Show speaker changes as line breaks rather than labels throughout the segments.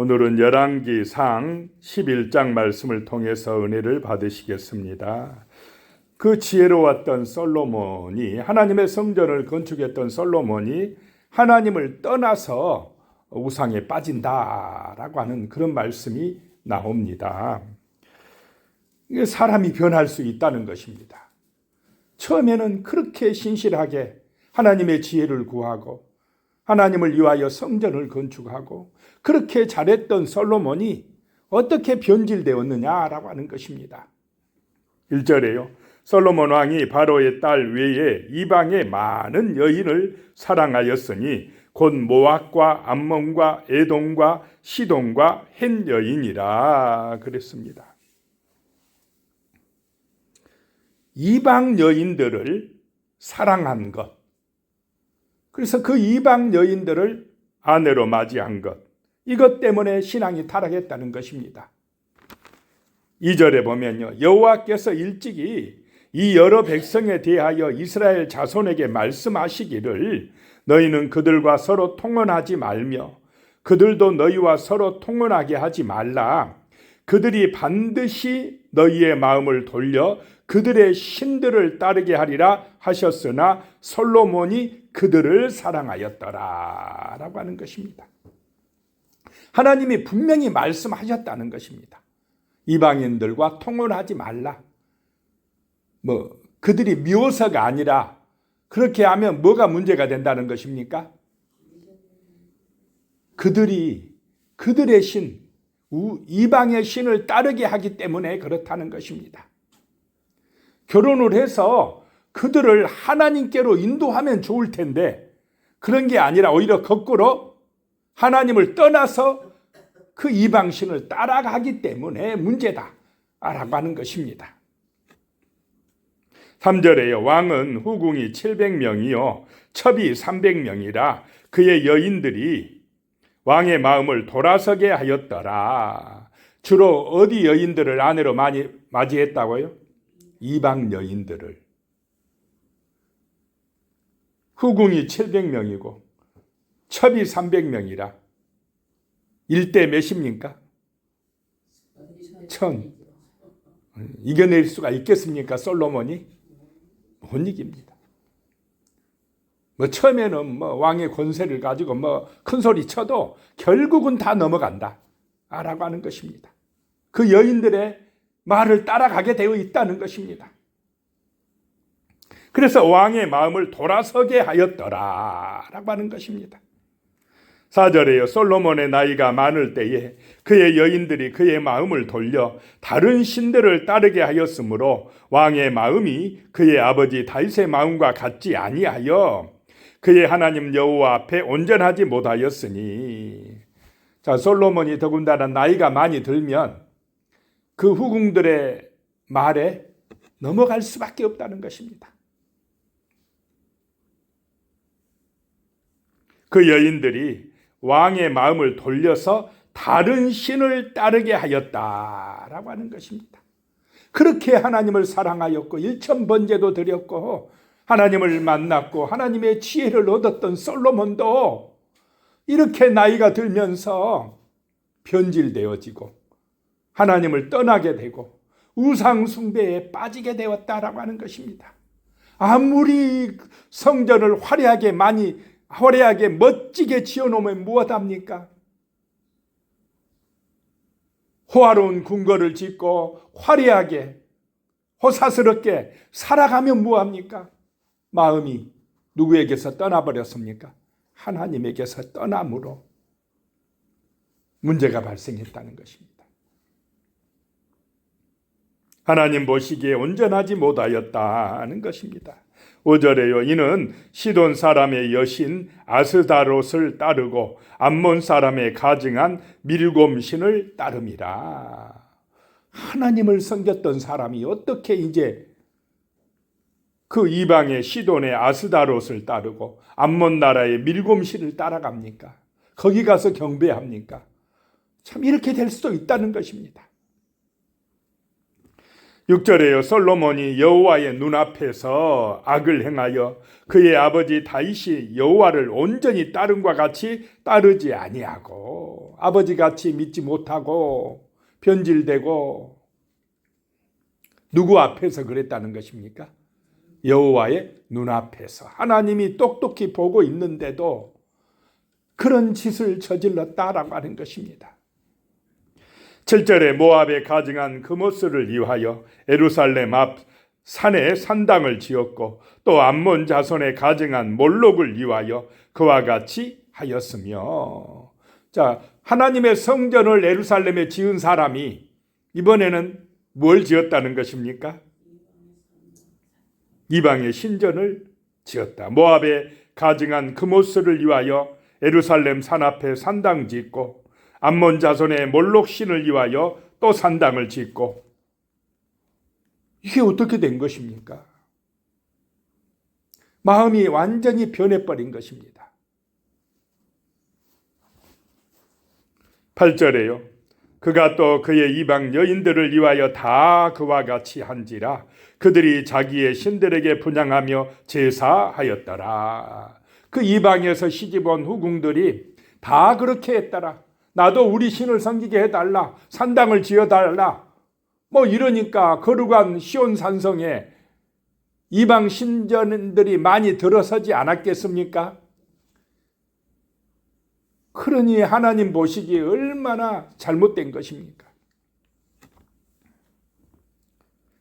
오늘은 열왕기 상 11장 말씀을 통해서 은혜를 받으시겠습니다. 그 지혜로웠던 솔로몬이 하나님의 성전을 건축했던 솔로몬이 하나님을 떠나서 우상에 빠진다라고 하는 그런 말씀이 나옵니다. 사람이 변할 수 있다는 것입니다. 처음에는 그렇게 신실하게 하나님의 지혜를 구하고 하나님을 위하여 성전을 건축하고 그렇게 잘했던 솔로몬이 어떻게 변질되었느냐라고 하는 것입니다. 1절에요. 솔로몬 왕이 바로의 딸 외에 이방의 많은 여인을 사랑하였으니 곧 모압과 암몬과 에돔과 시돈과 헨 여인이라 그랬습니다. 이방 여인들을 사랑한 것. 그래서 그 이방 여인들을 아내로 맞이한 것. 이것 때문에 신앙이 타락했다는 것입니다. 2절에 보면요. 여호와께서 일찍이 이 여러 백성에 대하여 이스라엘 자손에게 말씀하시기를 너희는 그들과 서로 통혼하지 말며 그들도 너희와 서로 통혼하게 하지 말라. 그들이 반드시 너희의 마음을 돌려 그들의 신들을 따르게 하리라 하셨으나 솔로몬이 그들을 사랑하였더라. 라고 하는 것입니다. 하나님이 분명히 말씀하셨다는 것입니다. 이방인들과 통혼하지 말라. 뭐, 그들이 미워서가 아니라 그렇게 하면 뭐가 문제가 된다는 것입니까? 그들이 그들의 신, 이방의 신을 따르게 하기 때문에 그렇다는 것입니다. 결혼을 해서 그들을 하나님께로 인도하면 좋을 텐데 그런 게 아니라 오히려 거꾸로 하나님을 떠나서 그 이방신을 따라가기 때문에 문제다. 라고 하는 것입니다. 3절에요. 왕은 후궁이 700명이요. 첩이 300명이라 그의 여인들이 왕의 마음을 돌아서게 하였더라. 주로 어디 여인들을 아내로 많이 맞이했다고요? 이방 여인들을. 후궁이 700명이고 첩이 300명이라 1대 몇입니까? 천. 이겨낼 수가 있겠습니까? 솔로몬이? 못 이깁니다. 뭐 처음에는 뭐 왕의 권세를 가지고 뭐 큰 소리 쳐도 결국은 다 넘어간다. 라고 하는 것입니다. 그 여인들의 말을 따라가게 되어 있다는 것입니다. 그래서 왕의 마음을 돌아서게 하였더라. 라고 하는 것입니다. 4절에요. 솔로몬의 나이가 많을 때에 그의 여인들이 그의 마음을 돌려 다른 신들을 따르게 하였으므로 왕의 마음이 그의 아버지 다윗의 마음과 같지 아니하여 그의 하나님 여호와 앞에 온전하지 못하였으니 자 솔로몬이 더군다나 나이가 많이 들면 그 후궁들의 말에 넘어갈 수밖에 없다는 것입니다. 그 여인들이 왕의 마음을 돌려서 다른 신을 따르게 하였다라고 하는 것입니다. 그렇게 하나님을 사랑하였고 일천 번제도 드렸고 하나님을 만났고 하나님의 지혜를 얻었던 솔로몬도 이렇게 나이가 들면서 변질되어지고 하나님을 떠나게 되고 우상 숭배에 빠지게 되었다라고 하는 것입니다. 아무리 성전을 화려하게 많이 화려하게 멋지게 지어놓으면 무엇합니까? 호화로운 궁궐을 짓고 화려하게 호사스럽게 살아가면 무합니까? 마음이 누구에게서 떠나버렸습니까? 하나님에게서 떠남으로 문제가 발생했다는 것입니다. 하나님 보시기에 온전하지 못하였다는 것입니다. 5절에요. 이는 시돈 사람의 여신 아스다롯을 따르고 암몬 사람의 가증한 밀곰신을 따름이라. 하나님을 섬겼던 사람이 어떻게 이제 그 이방의 시돈의 아스다롯을 따르고 암몬 나라의 밀곰신을 따라갑니까? 거기 가서 경배합니까? 참 이렇게 될 수도 있다는 것입니다. 6절에요. 솔로몬이 여호와의 눈앞에서 악을 행하여 그의 아버지 다윗이 여호와를 온전히 따름과 같이 따르지 아니하고 아버지 같이 믿지 못하고 변질되고 누구 앞에서 그랬다는 것입니까? 여호와의 눈앞에서 하나님이 똑똑히 보고 있는데도 그런 짓을 저질렀다라고 하는 것입니다. 7절에 모압에 가증한 금오스를 이하여 에루살렘 앞 산에 산당을 지었고 또 암몬 자손에 가증한 몰록을 이하여 그와 같이 하였으며 자 하나님의 성전을 에루살렘에 지은 사람이 이번에는 뭘 지었다는 것입니까? 이방의 신전을 지었다. 모압에 가증한 금오스를 위하여 에루살렘 산 앞에 산당 짓고 암몬 자손의 몰록 신을 위하여 또 산당을 짓고 이게 어떻게 된 것입니까? 마음이 완전히 변해버린 것입니다. 8절에요. 그가 또 그의 이방 여인들을 위하여 다 그와 같이 한지라 그들이 자기의 신들에게 분양하며 제사하였더라. 그 이방에서 시집온 후궁들이 다 그렇게 했더라. 나도 우리 신을 섬기게 해달라. 산당을 지어달라. 뭐 이러니까 거룩한 시온 산성에 이방 신전들이 많이 들어서지 않았겠습니까? 그러니 하나님 보시기에 얼마나 잘못된 것입니까?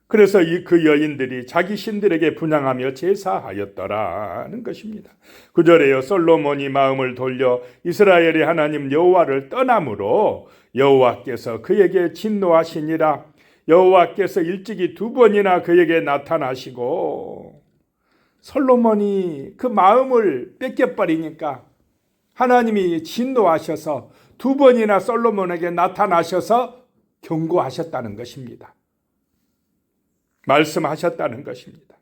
그래서 이그 여인들이 자기 신들에게 분양하며 제사하였더라는 것입니다. 구절에요 솔로몬이 마음을 돌려 이스라엘의 하나님 여호와를 떠남으로 여호와께서 그에게 진노하시니라 여호와께서 일찍이 두 번이나 그에게 나타나시고 솔로몬이 그 마음을 뺏겨버리니까 하나님이 진노하셔서 두 번이나 솔로몬에게 나타나셔서 경고하셨다는 것입니다. 말씀하셨다는 것입니다.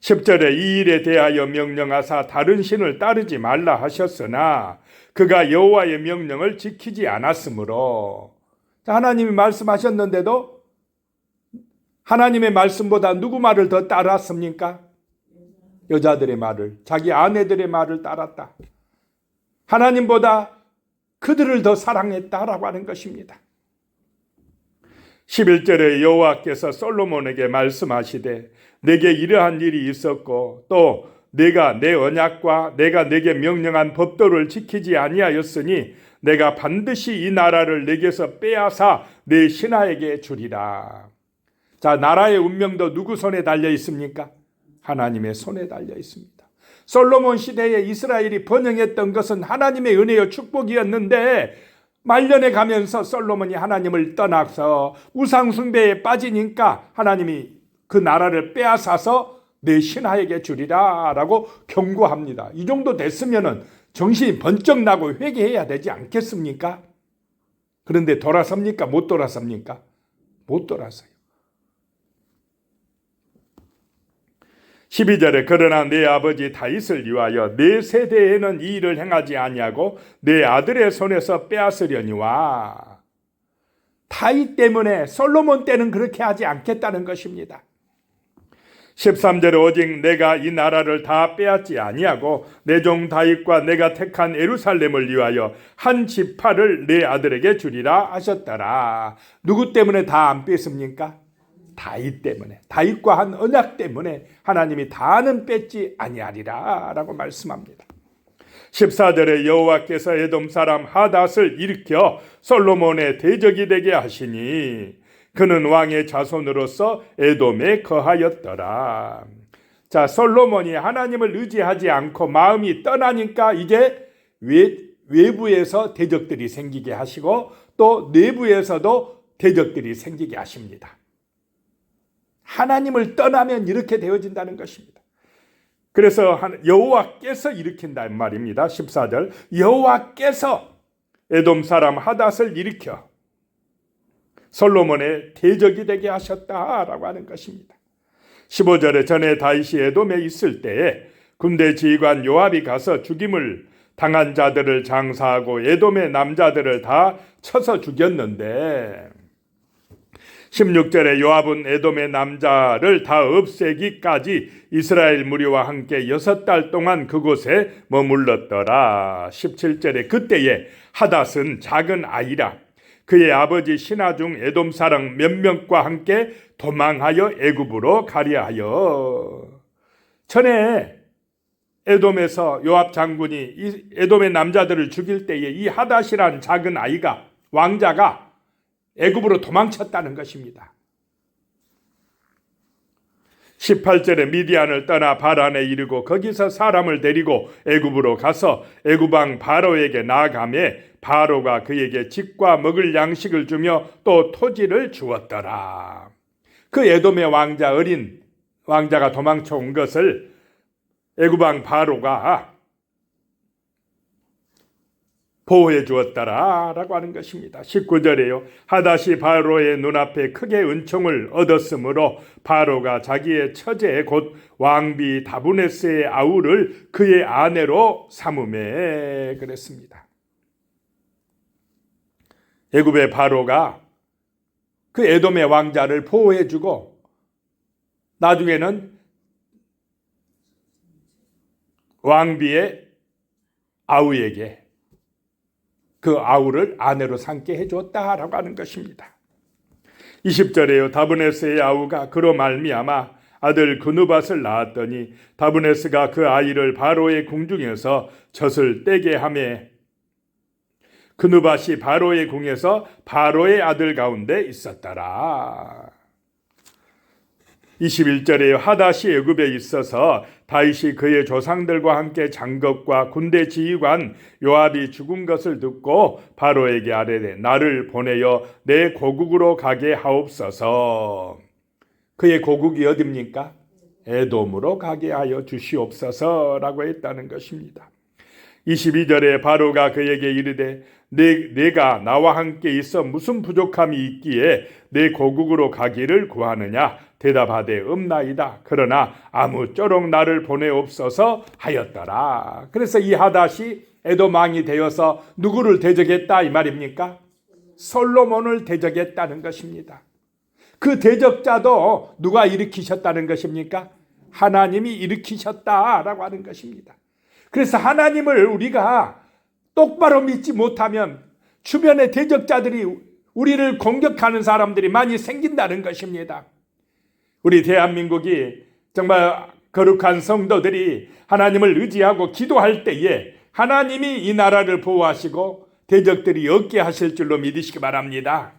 10절에 이 일에 대하여 명령하사 다른 신을 따르지 말라 하셨으나 그가 여호와의 명령을 지키지 않았으므로 하나님이 말씀하셨는데도 하나님의 말씀보다 누구 말을 더 따랐습니까? 여자들의 말을 자기 아내들의 말을 따랐다. 하나님보다 그들을 더 사랑했다라고 하는 것입니다. 11절에 여호와께서 솔로몬에게 말씀하시되 내게 이러한 일이 있었고 또 내가 내 언약과 내가 내게 명령한 법도를 지키지 아니하였으니 내가 반드시 이 나라를 내게서 빼앗아 내 신하에게 주리라. 자, 나라의 운명도 누구 손에 달려 있습니까? 하나님의 손에 달려 있습니다. 솔로몬 시대에 이스라엘이 번영했던 것은 하나님의 은혜요 축복이었는데 말년에 가면서 솔로몬이 하나님을 떠나서 우상숭배에 빠지니까 하나님이 그 나라를 빼앗아서 내 신하에게 주리라 라고 경고합니다. 이 정도 됐으면은 정신이 번쩍 나고 회개해야 되지 않겠습니까? 그런데 돌아섭니까? 못 돌아섭니까? 못 돌아서요. 12절에 그러나 내 아버지 다윗을 위하여 내 세대에는 이 일을 행하지 아니하고 내 아들의 손에서 빼앗으려니와 다윗 때문에 솔로몬 때는 그렇게 하지 않겠다는 것입니다. 13절에 오직 내가 이 나라를 다 빼앗지 아니하고 내 종 다윗과 내가 택한 에루살렘을 위하여 한 지파를 내 아들에게 주리라 하셨더라. 누구 때문에 다 안 뺐습니까? 다윗 때문에 다윗과 한 언약 때문에 하나님이 다는 뺏지 아니하리라라고 말씀합니다. 14절에 여호와께서 에돔 사람 하닷을 일으켜 솔로몬의 대적이 되게 하시니 그는 왕의 자손으로서 에돔에 거하였더라. 자, 솔로몬이 하나님을 의지하지 않고 마음이 떠나니까 이제 외, 외부에서 대적들이 생기게 하시고 또 내부에서도 대적들이 생기게 하십니다. 하나님을 떠나면 이렇게 되어진다는 것입니다. 그래서 여호와께서 일으킨다는 말입니다. 14절 여호와께서 에돔 사람 하닷을 일으켜 솔로몬의 대적이 되게 하셨다라고 하는 것입니다. 15절에 전에 다윗이 에돔에 있을 때에 군대 지휘관 요압이 가서 죽임을 당한 자들을 장사하고 에돔의 남자들을 다 쳐서 죽였는데 16절에 요압은 에돔의 남자를 다 없애기까지 이스라엘 무리와 함께 여섯 달 동안 그곳에 머물렀더라. 17절에 그때에 하닷은 작은 아이라 그의 아버지 신하 중 에돔 사람 몇 명과 함께 도망하여 애굽으로 가려 하여 전에 에돔에서 요압 장군이 이 에돔의 남자들을 죽일 때에 이 하닷이란 작은 아이가 왕자가 애굽으로 도망쳤다는 것입니다. 18절에 미디안을 떠나 바란에 이르고 거기서 사람을 데리고 애굽으로 가서 애굽 왕 바로에게 나아가매 바로가 그에게 집과 먹을 양식을 주며 또 토지를 주었더라. 그 에돔의 왕자 어린 왕자가 도망쳐 온 것을 애굽 왕 바로가 보호해 주었다라고 하는 것입니다. 19절에요. 하다시 바로의 눈앞에 크게 은총을 얻었으므로 바로가 자기의 처제 곧 왕비 다브네스의 아우를 그의 아내로 삼음에 그랬습니다. 애굽의 바로가 그 에돔의 왕자를 보호해 주고 나중에는 왕비의 아우에게 그 아우를 아내로 삼게 해줬다라고 하는 것입니다. 20절에요. 다브네스의 아우가 그로 말미암아 아들 그누밧을 낳았더니 다브네스가 그 아이를 바로의 궁중에서 젖을 떼게 하매 그누밧이 바로의 궁에서 바로의 아들 가운데 있었더라. 21절에 하다시 애굽에 있어서 다윗이 그의 조상들과 함께 장갑과 군대 지휘관 요압이 죽은 것을 듣고 바로에게 아뢰되 나를 보내어 내 고국으로 가게 하옵소서. 그의 고국이 어딥니까? 에돔으로 가게 하여 주시옵소서라고 했다는 것입니다. 22절에 바로가 그에게 이르되 내, 내가 나와 함께 있어 무슨 부족함이 있기에 내 고국으로 가기를 구하느냐 대답하되 없나이다 그러나 아무쪼록 나를 보내옵소서 하였더라 그래서 이 하닷이 에도망이 되어서 누구를 대적했다 이 말입니까? 솔로몬을 대적했다는 것입니다 그 대적자도 누가 일으키셨다는 것입니까? 하나님이 일으키셨다라고 하는 것입니다 그래서 하나님을 우리가 똑바로 믿지 못하면 주변의 대적자들이 우리를 공격하는 사람들이 많이 생긴다는 것입니다. 우리 대한민국이 정말 거룩한 성도들이 하나님을 의지하고 기도할 때에 하나님이 이 나라를 보호하시고 대적들이 없게 하실 줄로 믿으시기 바랍니다.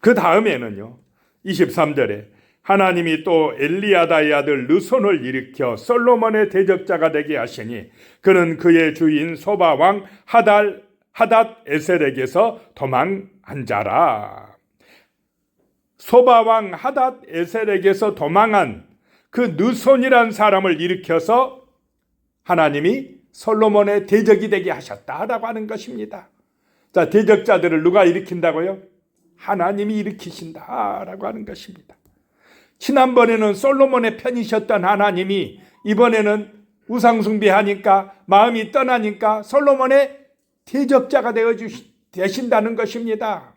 그 다음에는요. 23절에 하나님이 또 엘리야다의 아들 르손을 일으켜 솔로몬의 대적자가 되게 하시니 그는 그의 주인 소바 왕 하달 하닷 에셀에게서 도망한 자라. 소바 왕 하닷 에셀에게서 도망한 그 느손이란 사람을 일으켜서 하나님이 솔로몬의 대적이 되게 하셨다라고 하는 것입니다. 자, 대적자들을 누가 일으킨다고요? 하나님이 일으키신다라고 하는 것입니다. 지난번에는 솔로몬의 편이셨던 하나님이 이번에는 우상숭배하니까 마음이 떠나니까 솔로몬의 대적자가 되어 되신다는 것입니다.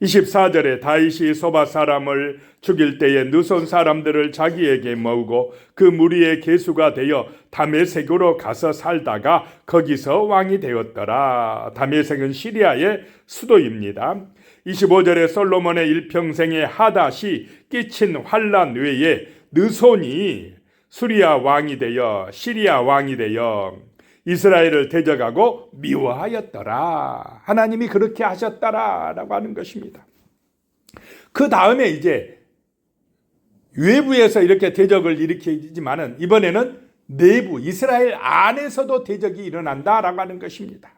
24절에 다윗이 소바 사람을 죽일 때에 느손 사람들을 자기에게 모으고 그 무리의 개수가 되어 다메색으로 가서 살다가 거기서 왕이 되었더라. 다메색은 시리아의 수도입니다. 25절에 솔로몬의 일평생의 하닷이 끼친 환란 외에 느손이 수리아 왕이 되어 시리아 왕이 되어 이스라엘을 대적하고 미워하였더라. 하나님이 그렇게 하셨더라라고 하는 것입니다. 그 다음에 이제 외부에서 이렇게 대적을 일으키지만은 이번에는 내부 이스라엘 안에서도 대적이 일어난다라고 하는 것입니다.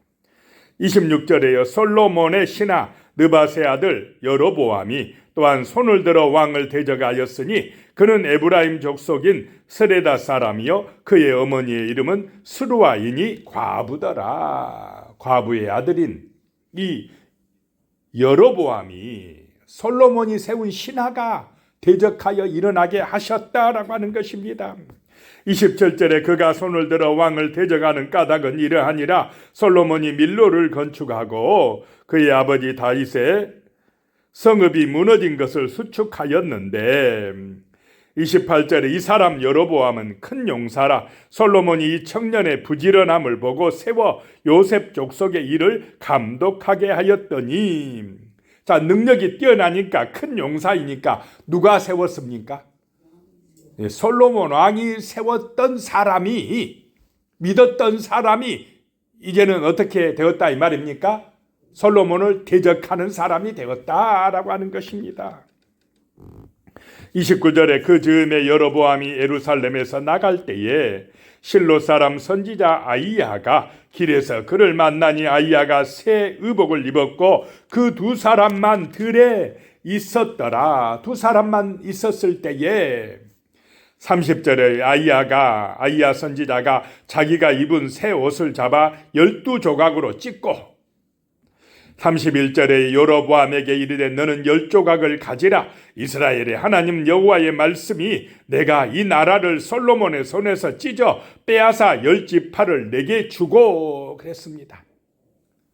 26절에요. 솔로몬의 신하 느바세 아들 여로보암이 또한 손을 들어 왕을 대적하였으니 그는 에브라임 족속인 스레다 사람이요 그의 어머니의 이름은 스루아인이 과부더라 과부의 아들인 이 여로보암이 솔로몬이 세운 신하가 대적하여 일어나게 하셨다라고 하는 것입니다. 27절에 그가 손을 들어 왕을 대적하는 까닭은 이러하니라 솔로몬이 밀로를 건축하고 그의 아버지 다윗의 성읍이 무너진 것을 수축하였는데 28절에 이 사람 여로보암은 큰 용사라 솔로몬이 이 청년의 부지런함을 보고 세워 요셉 족속의 일을 감독하게 하였더니 자 능력이 뛰어나니까 큰 용사이니까 누가 세웠습니까? 예, 솔로몬 왕이 세웠던 사람이 믿었던 사람이 이제는 어떻게 되었다 이 말입니까? 솔로몬을 대적하는 사람이 되었다라고 하는 것입니다. 29절에 그 즈음에 여로보암이 에루살렘에서 나갈 때에 실로 사람 선지자 아이야가 길에서 그를 만나니 아이야가 새 의복을 입었고 그 두 사람만 들에 있었더라. 두 사람만 있었을 때에 30절에 아이야가 아이야 선지자가 자기가 입은 새 옷을 잡아 열두 조각으로 찢고 31절에 여로보암에게 이르되 너는 열 조각을 가지라 이스라엘의 하나님 여호와의 말씀이 내가 이 나라를 솔로몬의 손에서 찢어 빼앗아 열 지파를 내게 주고 그랬습니다.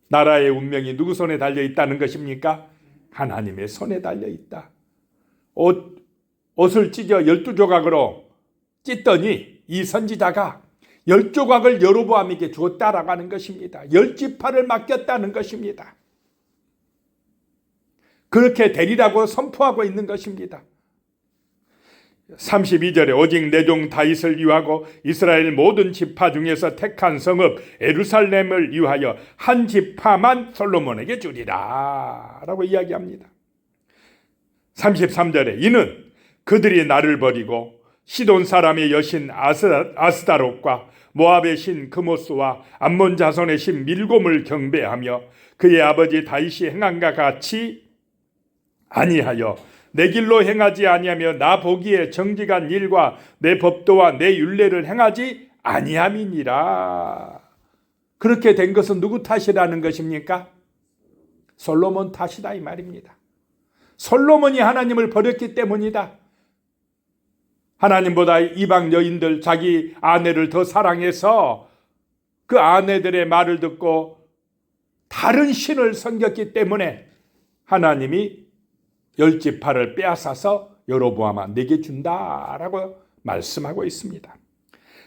나라의 운명이 누구 손에 달려 있다는 것입니까? 하나님의 손에 달려 있다. 옷 옷을 찢어 열두 조각으로 찢더니 이 선지자가 열 조각을 여로보암에게 주었다라고 하는 것입니다. 열 지파를 맡겼다는 것입니다. 그렇게 되리라고 선포하고 있는 것입니다. 32절에 오직 내 종 다윗을 위하고 이스라엘 모든 지파 중에서 택한 성읍 에루살렘을 위하여 한 지파만 솔로몬에게 주리라 라고 이야기합니다. 33절에 이는 그들이 나를 버리고 시돈 사람의 여신 아스다롯과 모압의 신 그모스와 암몬 자손의 신 밀곰을 경배하며 그의 아버지 다윗이 행한과 같이 아니하여 내 길로 행하지 아니하며 나 보기에 정직한 일과 내 법도와 내 율례를 행하지 아니함이니라. 그렇게 된 것은 누구 탓이라는 것입니까? 솔로몬 탓이다 이 말입니다. 솔로몬이 하나님을 버렸기 때문이다. 하나님보다 이방 여인들 자기 아내를 더 사랑해서 그 아내들의 말을 듣고 다른 신을 섬겼기 때문에 하나님이 열지파를 빼앗아서 여로보암아 내게 준다라고 말씀하고 있습니다.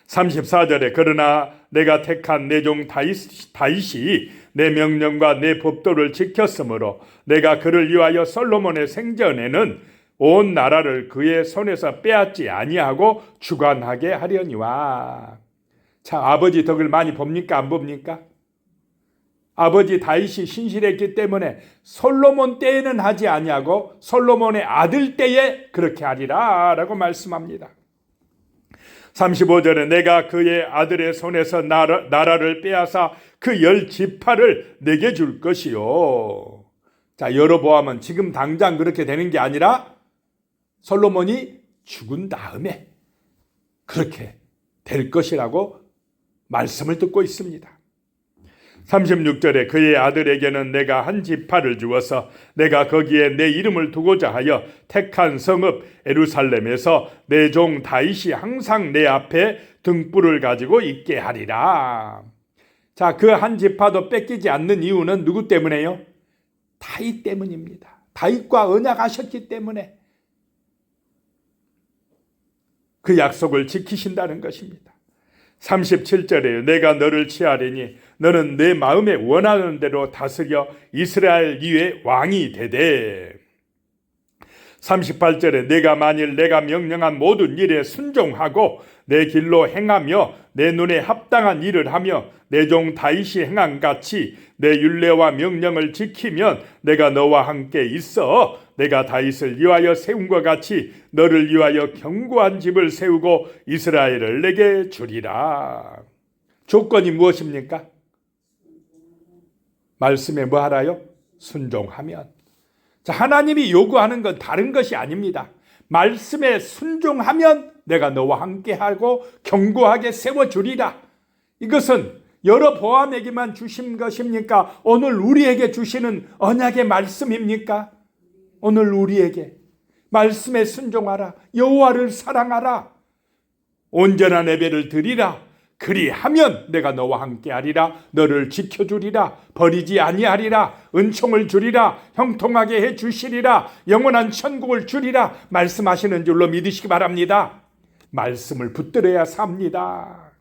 34절에 그러나 내가 택한 내 종 다윗이 내 명령과 내 법도를 지켰으므로 내가 그를 위하여 솔로몬의 생전에는 온 나라를 그의 손에서 빼앗지 아니하고 주관하게 하려니와 자 아버지 덕을 많이 봅니까 안 봅니까? 아버지 다윗이 신실했기 때문에 솔로몬 때에는 하지 아니하고 솔로몬의 아들 때에 그렇게 하리라라고 말씀합니다. 35절에 내가 그의 아들의 손에서 나라, 나라를 빼앗아 그 열 지파를 내게 줄 것이요. 자, 여러보암은 지금 당장 그렇게 되는 게 아니라 솔로몬이 죽은 다음에 그렇게 될 것이라고 말씀을 듣고 있습니다. 36절에 그의 아들에게는 내가 한 지파를 주어서 내가 거기에 내 이름을 두고자 하여 택한 성읍 에루살렘에서 내 종 다윗이 항상 내 앞에 등불을 가지고 있게 하리라. 자, 그 한 지파도 뺏기지 않는 이유는 누구 때문에요? 다윗 때문입니다. 다윗과 언약하셨기 때문에 그 약속을 지키신다는 것입니다. 37절에 내가 너를 취하리니 너는 내 마음에 원하는 대로 다스려 이스라엘 위에 왕이 되되. 38절에 내가 만일 내가 명령한 모든 일에 순종하고 내 길로 행하며 내 눈에 합당한 일을 하며 내 종 다윗이 행한 같이 내 율례와 명령을 지키면 내가 너와 함께 있어 내가 다윗을 위하여 세운 것 같이 너를 위하여 견고한 집을 세우고 이스라엘을 내게 주리라. 조건이 무엇입니까? 말씀에 뭐 하라요? 순종하면. 자, 하나님이 요구하는 건 다른 것이 아닙니다. 말씀에 순종하면 내가 너와 함께하고 견고하게 세워주리라. 이것은 여러 보암에게만 주신 것입니까? 오늘 우리에게 주시는 언약의 말씀입니까? 오늘 우리에게 말씀에 순종하라. 여호와를 사랑하라. 온전한 예배를 드리라. 그리하면 내가 너와 함께하리라 너를 지켜주리라 버리지 아니하리라 은총을 주리라 형통하게 해 주시리라 영원한 천국을 주리라 말씀하시는 줄로 믿으시기 바랍니다. 말씀을 붙들어야 삽니다.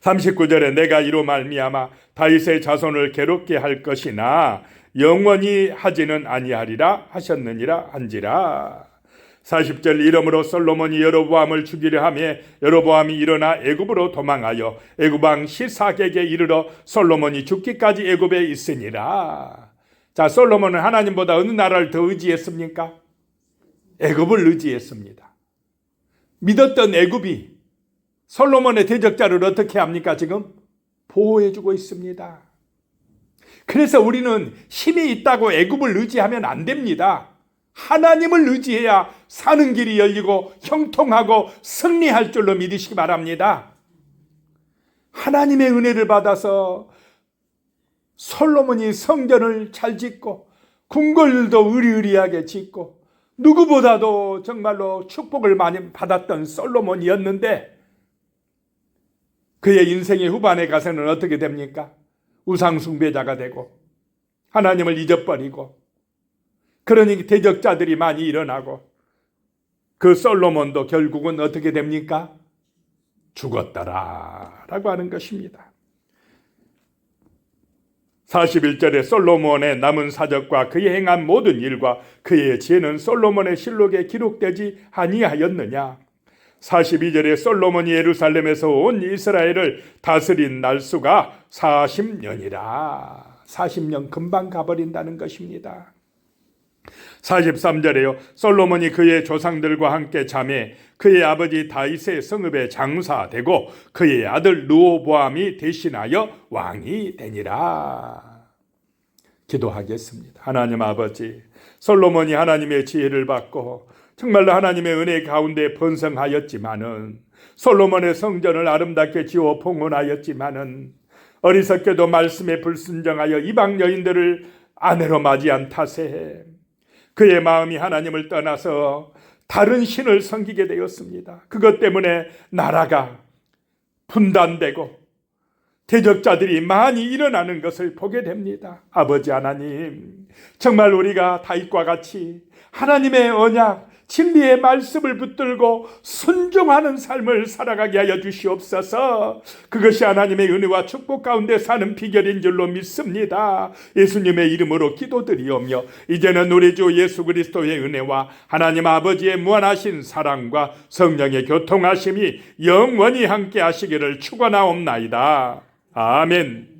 39절에 내가 이로 말미암아 다윗의 자손을 괴롭게 할 것이나 영원히 하지는 아니하리라 하셨느니라 한지라 40절 이름으로 솔로몬이 여로보암을 죽이려 하매 여로보암이 일어나 애굽으로 도망하여 애굽 왕 시사객에 이르러 솔로몬이 죽기까지 애굽에 있으니라 자 솔로몬은 하나님보다 어느 나라를 더 의지했습니까? 애굽을 의지했습니다. 믿었던 애굽이 솔로몬의 대적자를 어떻게 합니까 지금? 보호해주고 있습니다. 그래서 우리는 힘이 있다고 애굽을 의지하면 안 됩니다. 하나님을 의지해야 사는 길이 열리고 형통하고 승리할 줄로 믿으시기 바랍니다. 하나님의 은혜를 받아서 솔로몬이 성전을 잘 짓고 궁궐도 의리의리하게 짓고 누구보다도 정말로 축복을 많이 받았던 솔로몬이었는데 그의 인생의 후반에 가서는 어떻게 됩니까? 우상숭배자가 되고 하나님을 잊어버리고 그러니 대적자들이 많이 일어나고 그 솔로몬도 결국은 어떻게 됩니까? 죽었더라 라고 하는 것입니다. 41절에 솔로몬의 남은 사적과 그의 행한 모든 일과 그의 지혜는 솔로몬의 실록에 기록되지 아니하였느냐? 42절에 솔로몬이 예루살렘에서 온 이스라엘을 다스린 날수가 40년이라. 40년 금방 가버린다는 것입니다. 43절에요. 솔로몬이 그의 조상들과 함께 잠에 그의 아버지 다윗의 성읍에 장사되고 그의 아들 르호보암이 대신하여 왕이 되니라. 기도하겠습니다. 하나님 아버지, 솔로몬이 하나님의 지혜를 받고 정말로 하나님의 은혜 가운데 번성하였지만은 솔로몬의 성전을 아름답게 지어 봉헌하였지만은 어리석게도 말씀에 불순정하여 이방 여인들을 아내로 맞이한 탓에 그의 마음이 하나님을 떠나서 다른 신을 섬기게 되었습니다. 그것 때문에 나라가 분단되고 대적자들이 많이 일어나는 것을 보게 됩니다. 아버지 하나님, 정말 우리가 다윗과 같이 하나님의 언약, 진리의 말씀을 붙들고 순종하는 삶을 살아가게 하여 주시옵소서. 그것이 하나님의 은혜와 축복 가운데 사는 비결인 줄로 믿습니다. 예수님의 이름으로 기도드리오며 이제는 우리 주 예수 그리스도의 은혜와 하나님 아버지의 무한하신 사랑과 성령의 교통하심이 영원히 함께 하시기를 축원하옵나이다. 아멘.